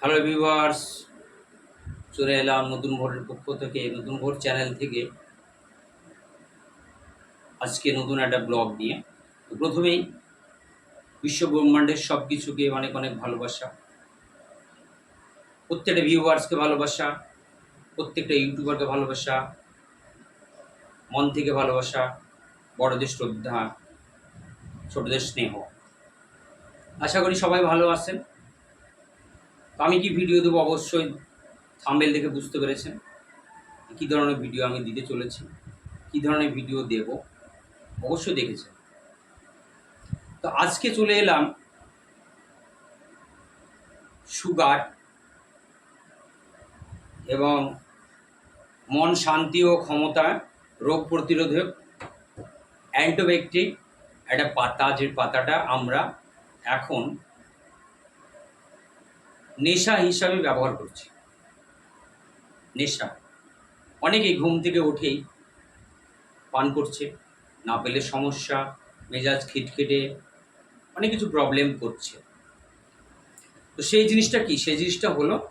Hello viewers চলে এলাম নতুন ভোরের পক্ষ থেকে, নতুন ভোর চ্যানেল থেকে। আজকে নতুন একটা ব্লগ নিয়ে। তো প্রথমেই বিশ্ব ব্রহ্মাণ্ডের সব কিছুকে অনেক অনেক ভালোবাসা। প্রত্যেকটা ভিউয়ার্সকে ভালোবাসা, প্রত্যেকটা ইউটিউবারকে ভালোবাসা, মন থেকে ভালোবাসা, বড়দের শ্রদ্ধা, ছোটদের স্নেহ। আশা করি সবাই ভালো আছেন। তো আমি কি ভিডিও দেবো? অবশ্যই থাম্বেল দেখে বুঝতে পেরেছেন। কী ধরনের ভিডিও আমি দিতে চলেছি? কী ধরনের ভিডিও দেব? অবশ্যই দেখেছেন। তো আজকে চলে এলাম সুগার এবং মন শান্তি ও ক্ষমতা রোগ প্রতিরোধক অ্যান্টোব্যাকটিক একটা পাতা, যে পাতাটা আমরা এখন নেশা হিসাবে ব্যবহার করছি। নেশা। অনেকেই ঘুম থেকে উঠেই পান করছে, না পেলে সমস্যা, মেজাজ খিটখিটে, অনেক কিছু প্রবলেম করছে। তো সেই জিনিসটা কি? সেই জিনিসটা হলো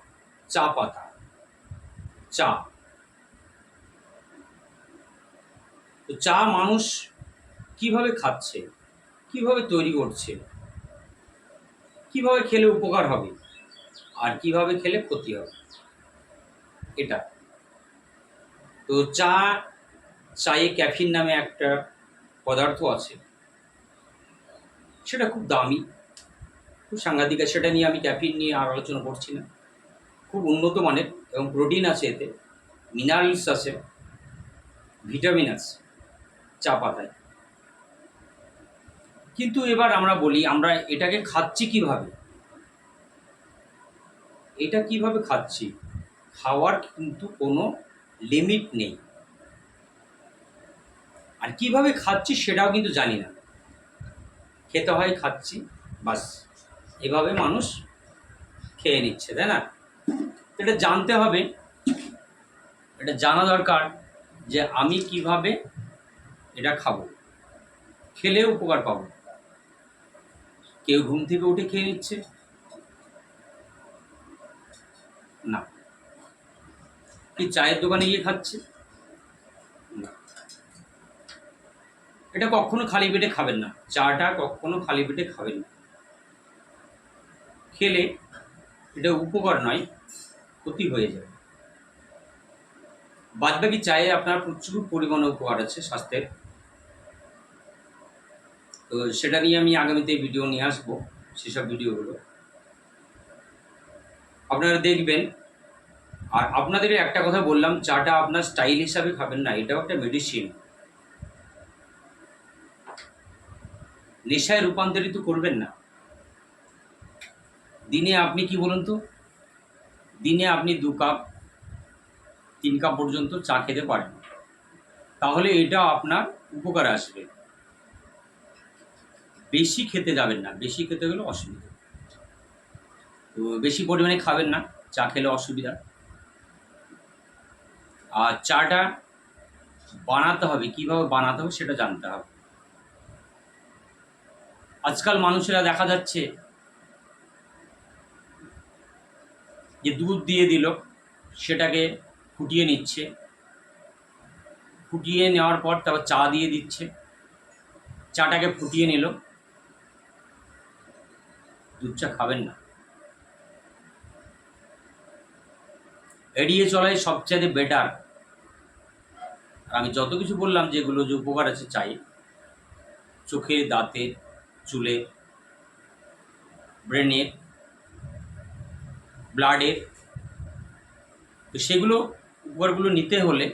চা পাতা। চা। তো চা মানুষ কীভাবে খাচ্ছে, কীভাবে তৈরি করছে, কীভাবে খেলে উপকার হবে? আর কীভাবে খেলে ক্ষতি হবে? এটা। তো চা, চায়ে ক্যাফিন নামে একটা পদার্থ আছে। সেটা খুব দামি। খুব সাংঘাতিক সেটা নিয়ে আমি ক্যাফিন নিয়ে আর আলোচনা করছি না। খুব উন্নত মানের এবং প্রোটিন আছে এতে। মিনারেলস আছে। ভিটামিন আছে। চা পাতায়। কিন্তু এবার আমরা বলি, আমরা এটাকে খাচ্ছি কীভাবে? এটা কীভাবে খাচ্ছি? খাওয়ার কিন্তু কোনো লিমিট নেই। আর কীভাবে খাচ্ছি সেটাও কিন্তু জানি না। খেতে হয় খাচ্ছি, বাস। এভাবে মানুষ খেয়ে নিচ্ছে, তাই না? এটা জানতে হবে। এটা জানা দরকার যে আমি কীভাবে এটা খাব। খেলে উপকার পাবো। কেউ ঘুম থেকে উঠে খেয়ে নিচ্ছে। না। কি চায়ের দোকানে গিয়ে খাচ্ছে? না। এটা কখনো খালি পেটে খাবেন না। চাটা কখনো খালি পেটে খাবেন না। খেলে এটা উপকার নয়, ক্ষতি হয়ে যাবে। বাদবাকি চায়ে আপনার প্রচুর পরিমাণে উপকার আছে স্বাস্থ্যের। তো সেটা নিয়ে আমি আগামীতে ভিডিও নিয়ে আসব, সেসব ভিডিওগুলো আপনারা দেখবেন, আর আপনাদের একটা কথা বললাম, চাটা আপনার স্টাইল হিসাবে খাবেন না, এটাও একটা মেডিসিন নেশায় রূপান্তরিত করবেন না। দিনে আপনি কি বলুন তো? দিনে আপনি দু কাপ, তিন কাপ পর্যন্ত চা খেতে পারেন। তাহলে এটা আপনার উপকার আসবে। বেশি খেতে যাবেন না, বেশি খেতে গেলে অসুবিধা। তো বেশি পরিমাণে খাবেন না, চা খেলে অসুবিধা। আর চাটা বানাতে হবে, কীভাবে বানাতে হবে সেটা জানতে হবে। আজকাল মানুষেরা দেখা যাচ্ছে যে দুধ দিয়ে দিল, সেটাকে ফুটিয়ে নিচ্ছে। ফুটিয়ে নেওয়ার পর তারপর চা দিয়ে দিচ্ছে। চাটাকে ফুটিয়ে নিল। দুধ চা খাবেন না। এড়িয়ে চলাই সবচেয়ে বেটার আমি যত কিছু বললাম যেগুলো যে উপকার আছে, চাই। চোখের দাঁতে, চুলে ব্রেনের ব্লাডের তো সেগুলো উপকারগুলো নিতে হলে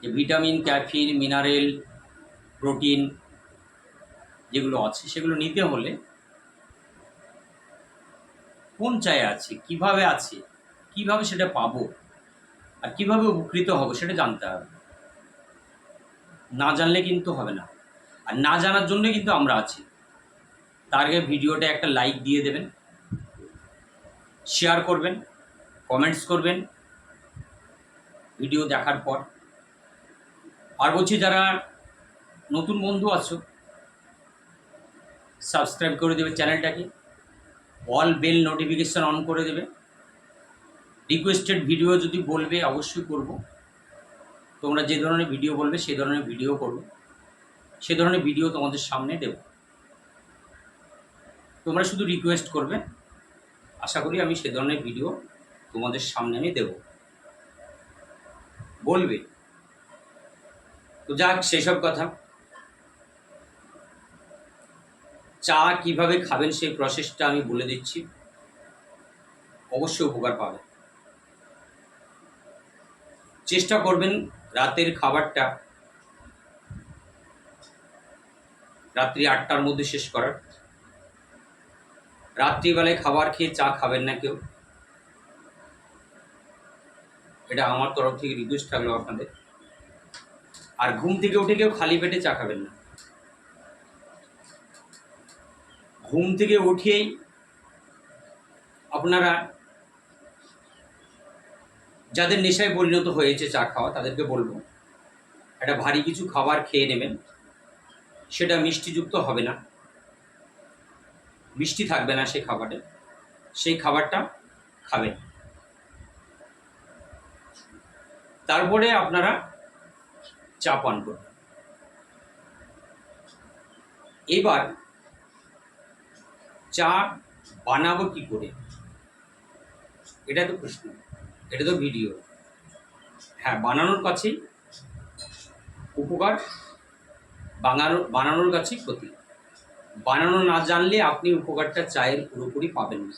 যে ভিটামিন ক্যাফিন মিনারেল প্রোটিন যেগুলো আছে, সেগুলো নিতে হলে কোন চায় আছে, কীভাবে আছে কীভাবে সেটা পাবো? আর কীভাবে উপকৃত হব সেটা জানতে হবে। না জানলে কিন্তু হবে না। আর না জানার জন্য কিন্তু আমরা আছি। তার আগে ভিডিওটা একটা লাইক দিয়ে দেবেন। শেয়ার করবেন, কমেন্টস করবেন। ভিডিও দেখার পর। আর বলছি, যারা নতুন বন্ধু আছো সাবস্ক্রাইব করে দেবে চ্যানেলটাকে। অল বেল নোটিফিকেশান অন করে দেবে। রিকোয়েস্টেড ভিডিও যদি বলবে, অবশ্যই করব। তোমরা যে ধরনের ভিডিও বলবে সেই ধরনের ভিডিও করব। সে ধরনের ভিডিও তোমাদের সামনে দেব। তোমরা শুধু রিকোয়েস্ট করবে। আশা করি আমি সে ধরনের ভিডিও তোমাদের সামনে আমি দেব। বলবে। তো যাক, সেসব কথা। চা কীভাবে খাবেন সেই প্রসেসটা আমি বলে দিচ্ছি। অবশ্যই উপকার পাবেন চেষ্টা করবেন রাতের খাবারটা রাত্রি আটটার মধ্যে শেষ করার। রাত্রিবেলায় খাবার খেয়ে চা খাবেন না কেউ। এটা আমার তরফ থেকে রিকোয়েস্ট থাকল আপনাদের। আর ঘুম থেকে উঠে কেউ খালি পেটে চা খাবেন না। ঘুম থেকে উঠেই আপনারা যাদের নেশায় পরিণত হয়েছে চা খাওয়া, তাদেরকে বলব, একটা ভারী কিছু খাবার খেয়ে নেবেন। সেটা মিষ্টিযুক্ত হবে না। মিষ্টি থাকবে না সেই খাবারে। সেই খাবারটা খাবেন। তারপরে আপনারা চা পান করবেন। এবার চা বানাবো কি করে? এটা তো প্রশ্ন। এটা তো ভিডিও। হ্যাঁ বানানোর কাছেই উপকার বানানো বানানোর কাছেই ক্ষতি। বানানো না জানলে আপনি উপকারটা চায়ের পুরোপুরি পাবেন না।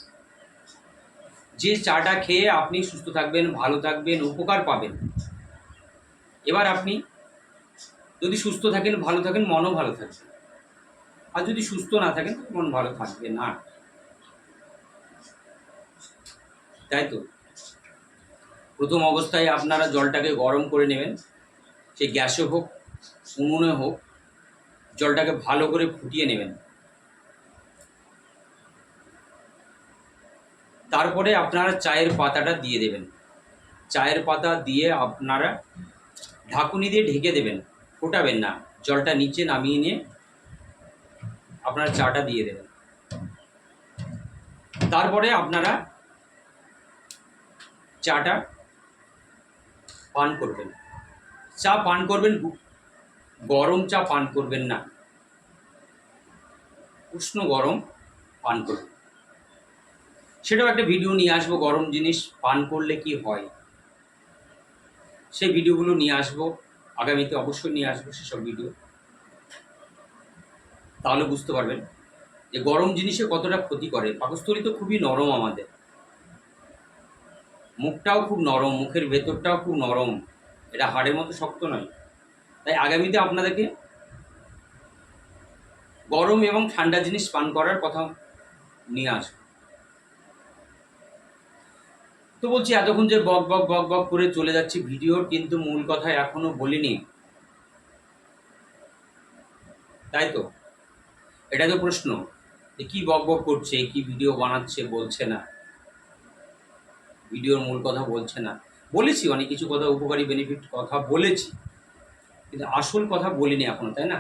যে চাটা খেয়ে আপনি সুস্থ থাকবেন, ভালো থাকবেন, উপকার পাবেন, এবার আপনি যদি সুস্থ থাকেন, ভালো থাকেন, মনও ভালো থাকবে। আর যদি সুস্থ না থাকেন, মন ভালো থাকবে না। তাই তো? প্রথম অবস্থায় আপনারা জলটাকে গরম করে নেবেন। সে গ্যাসে হোক, উনুনে হোক, জলটাকে ভালো করে ফুটিয়ে নেবেন। তারপরে আপনারা চায়ের পাতাটা দিয়ে দেবেন। চায়ের পাতা দিয়ে আপনারা ঢাকুনি দিয়ে ঢেকে দেবেন, ফোটাবেন না। জলটা নিচে নামিয়ে নিয়ে আপনারা চাটা দিয়ে দেবেন। তারপরে আপনারা চাটা পান করবেন। চা পান করবেন গরম চা পান করবেন না। উষ্ণ গরম পান করবেন। সেটাও একটা ভিডিও নিয়ে আসব, গরম জিনিস পান করলে কি হয়? সেই ভিডিওগুলো নিয়ে আসব, আগামীতে অবশ্যই নিয়ে আসব সেসব ভিডিও তাহলে বুঝতে পারবেন যে গরম জিনিসে কতটা ক্ষতি করে। পাকস্থলী তো খুবই নরম আমাদের। মুখটাও খুব নরম, মুখের ভেতরটাও খুব নরম। এটা হাড়ের মতো শক্ত নয়। তাই আগামীতে আপনাদেরকে গরম এবং ঠান্ডা জিনিস পান করার কথা নিয়ে আসব। তো বলছি, এতক্ষণ যে বক বক বক বক করে চলে যাচ্ছি ভিডিওর, কিন্তু মূল কথা এখনও বলিনি। তাই তো? এটা তো প্রশ্ন। যে কী বক বক করছে, কি ভিডিও বানাচ্ছে, বলছে না। ভিডিওর মূল কথা বলছে না। বলেছি, অনেক কিছু কথা, উপকারী বেনিফিট কথা বলেছি। কিন্তু আসল কথা বলিনি এখনও, তাই না?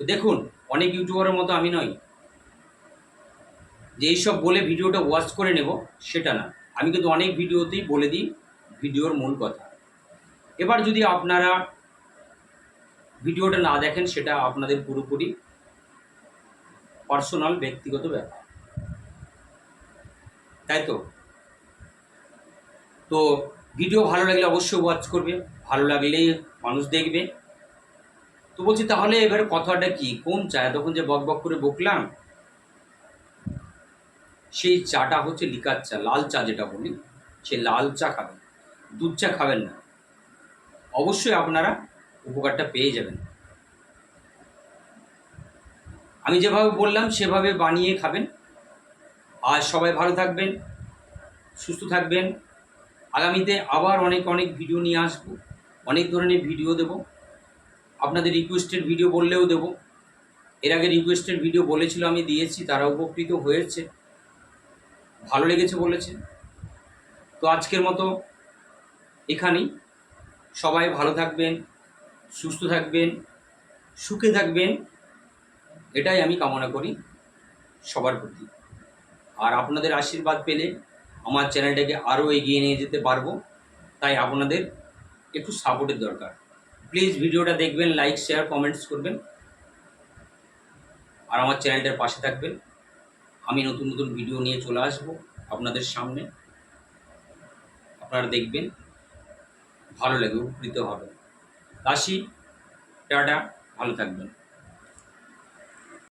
দেখুন, অনেক ইউটিউবারের মতো আমি নই। যে এইসব বলে ভিডিওটা ওয়াচ করে নেব, সেটা না। আমি কিন্তু অনেক ভিডিওতেই বলে দিই ভিডিওর মূল কথা। এবার যদি আপনারা ভিডিওটা না দেখেন, সেটা আপনাদের পুরোপুরি পার্সোনাল ব্যক্তিগত ব্যাপার। তাই তো? তো ভিডিও ভালো লাগলে অবশ্যই ওয়াচ করবে, ভালো লাগলেই মানুষ দেখবে। তো বলছি, তাহলে এবার কথাটা কি? কোন চা তখন যে বক বক করে বকলাম, সেই চাটা হচ্ছে লিকার চা, লাল চা যেটা বলি, সে লাল চা খাবেন, দুধ চা খাবেন না। অবশ্যই আপনারা উপকারটা পেয়ে যাবেন। আমি যেভাবে বললাম, সেভাবে বানিয়ে খাবেন। আর সবাই ভালো থাকবেন, সুস্থ থাকবেন। আগামীতে আবার অনেক অনেক ভিডিও নিয়ে আসব। অনেক ধরনের ভিডিও দেব। আপনাদের রিকোয়েস্টেড ভিডিও বললেও দেব। এর আগে রিকোয়েস্টেড ভিডিও বলেছিল আমি, দিয়েছি, তারা উপকৃত হয়েছে। ভালো লেগেছে বলেছে। তো আজকের মতো এখানেই। সবাই ভালো থাকবেন, সুস্থ থাকবেন, সুখে থাকবেন। এটাই আমি কামনা করি সবার প্রতি। আর আপনাদের আশীর্বাদ পেলে আমার চ্যানেলটাকে আরও এগিয়ে নিয়ে যেতে পারব। তাই আপনাদের একটু সাপোর্টের দরকার। প্লিজ ভিডিওটা দেখবেন, লাইক, শেয়ার, কমেন্টস করবেন। আর আমার চ্যানেলটার পাশে থাকবেন। আমি নতুন নতুন ভিডিও নিয়ে চলে আসব আপনাদের সামনে। আপনারা দেখবেন, ভালো লাগবে উপকৃত হবে। আসি টাটা, ভালো থাকবেন।